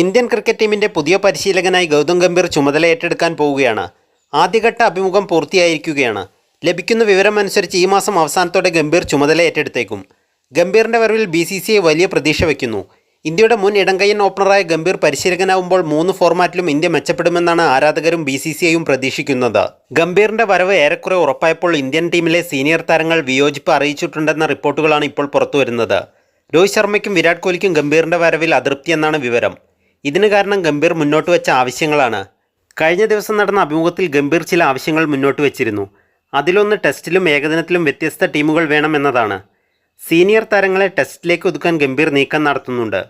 Indian cricket ടീമിന്റെ പുതിയ പരിശീലകനായി ഗൗതം ഗംഭീർ ചുമതല ഏറ്റെടുക്കാൻ പോവുകയാണ്. ആദ്യഘട്ട അഭിമുഖം പൂർത്തിയായിരിക്കുകയാണ്. ലഭിക്കുന്ന വിവരമനുസരിച്ച് ഈ മാസം അവസാനത്തോടെ ഗംഭീർ ചുമതല ഏറ്റെടുത്തേക്കും. ഗംഭീറിന്റെ വരവിൽ ബി സി സി ഐ വലിയ പ്രതീക്ഷ വയ്ക്കുന്നു ഇന്ത്യയുടെ മുൻ ഇടംകയ്യൻ ഓപ്പണറായ ഗംഭീർ പരിശീലകനാവുമ്പോൾ മൂന്ന് ഫോർമാറ്റിലും ഇന്ത്യ മെച്ചപ്പെടുമെന്നാണ് ആരാധകരും ബി സി സി ഐയും പ്രതീക്ഷിക്കുന്നത്. ഗംഭീറിന്റെ വരവ് ഏറെക്കുറെ ഉറപ്പായപ്പോൾ ഇന്ത്യൻ ടീമിലെ സീനിയർ താരങ്ങൾ വിയോജിപ്പ് അറിയിച്ചിട്ടുണ്ടെന്ന റിപ്പോർട്ടുകളാണ് ഇപ്പോൾ പുറത്തുവരുന്നത്. രോഹിത് ശർമ്മയ്ക്കും വിരാട് കോഹ്ലിക്കും ഗംഭീറിന്റെ വരവിൽ അതൃപ്തിയെന്നാണ് വിവരം. ഇതിന് കാരണം ഗംഭീർ മുന്നോട്ട് വെച്ച ആവശ്യങ്ങളാണ്. കഴിഞ്ഞ ദിവസം നടന്ന അഭിമുഖത്തിൽ ഗംഭീർ ചില ആവശ്യങ്ങൾ മുന്നോട്ട് വെച്ചിരുന്നു. അതിലൊന്ന് ടെസ്റ്റിലും ഏകദിനത്തിലും വ്യത്യസ്ത ടീമുകൾ വേണമെന്നതാണ് സീനിയർ താരങ്ങളെ ടെസ്റ്റിലേക്ക് ഒതുക്കാൻ ഗംഭീർ നീക്കം നടത്തുന്നുണ്ട്.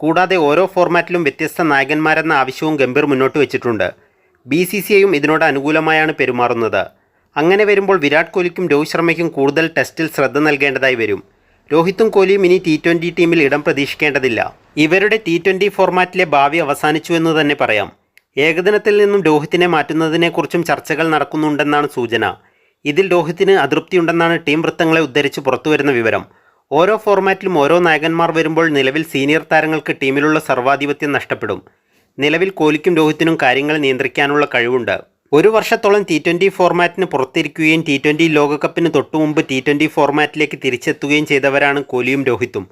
കൂടാതെ ഓരോ ഫോർമാറ്റിലും വ്യത്യസ്ത നായകന്മാരെന്ന ആവശ്യവും ഗംഭീർ മുന്നോട്ട് വെച്ചിട്ടുണ്ട്. ബി സി സി ഐയും ഇതിനോട് അനുകൂലമായാണ് പെരുമാറുന്നത്. അങ്ങനെ വരുമ്പോൾ വിരാട് കോഹ്ലിക്കും രോഹിത് ശർമ്മയ്ക്കും കൂടുതൽ ടെസ്റ്റിൽ ശ്രദ്ധ നൽകേണ്ടതായി വരും. രോഹിത്തും കോഹ്ലിയും ഇനി ടി ട്വന്റി ടീമിൽ ഇടം പ്രതീക്ഷിക്കേണ്ടതില്ല. ഇവരുടെ ടി ട്വന്റി ഫോർമാറ്റിലെ ഭാവി അവസാനിച്ചു എന്ന് തന്നെ പറയാം. ഏകദിനത്തിൽ നിന്നും രോഹിത്തിനെ മാറ്റുന്നതിനെക്കുറിച്ചും ചർച്ചകൾ നടക്കുന്നുണ്ടെന്നാണ് സൂചന. ഇതിൽ രോഹിത്തിന് അതൃപ്തിയുണ്ടെന്നാണ് ടീം വൃത്തങ്ങളെ ഉദ്ധരിച്ച് പുറത്തുവരുന്ന വിവരം. ഓരോ ഫോർമാറ്റിലും ഓരോ നായകന്മാർ വരുമ്പോൾ നിലവിൽ സീനിയർ താരങ്ങൾക്ക് ടീമിലുള്ള സർവാധിപത്യം നഷ്ടപ്പെടും. നിലവിൽ കോഹ്ലിക്കും രോഹിത്തിനും കാര്യങ്ങൾ നിയന്ത്രിക്കാനുള്ള കഴിവുണ്ട്. ഒരു വർഷത്തോളം ടി ട്വന്റി ഫോർമാറ്റിന് പുറത്തിരിക്കുകയും ടി ട്വന്റി ലോകകപ്പിന് തൊട്ടുമുമ്പ് ടി ട്വന്റി ഫോർമാറ്റിലേക്ക് തിരിച്ചെത്തുകയും ചെയ്തവരാണ് കോലിയും രോഹിത്തും.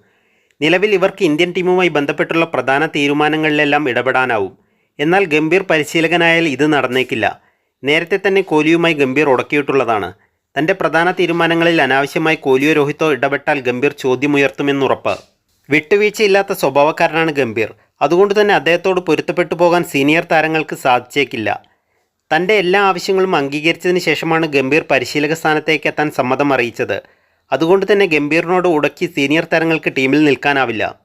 നിലവിൽ ഇവർക്ക് ഇന്ത്യൻ ടീമുമായി ബന്ധപ്പെട്ടുള്ള പ്രധാന തീരുമാനങ്ങളിലെല്ലാം ഇടപെടാനാവും. എന്നാൽ ഗംഭീർ പരിശീലകനായാൽ ഇത് നടന്നേക്കില്ല. നേരത്തെ തന്നെ കോലിയുമായി ഗംഭീർ ഉടക്കിയിട്ടുള്ളതാണ് തന്റെ പ്രധാന തീരുമാനങ്ങളിൽ അനാവശ്യമായി കോലിയോ രോഹിത്തോ ഇടപെട്ടാൽ ഗംഭീർ ചോദ്യമുയർത്തുമെന്നുറപ്പ് വിട്ടുവീഴ്ചയില്ലാത്ത സ്വഭാവക്കാരനാണ് ഗംഭീർ. അതുകൊണ്ട് തന്നെ അദ്ദേഹത്തോട് പൊരുത്തപ്പെട്ടു പോകാൻ സീനിയർ താരങ്ങൾക്ക് സാധിച്ചേക്കില്ല. തന്റെ എല്ലാ ആവശ്യങ്ങളും അംഗീകരിച്ചതിന് ശേഷമാണ് ഗംഭീർ പരിശീലക സ്ഥാനത്തേക്ക് എത്താൻ സമ്മതം അറിയിച്ചത്. അതുകൊണ്ട് തന്നെ ഗംഭീറിനോട് ഉടക്കി സീനിയർ താരങ്ങൾക്ക് ടീമിൽ നിൽക്കാനാവില്ല.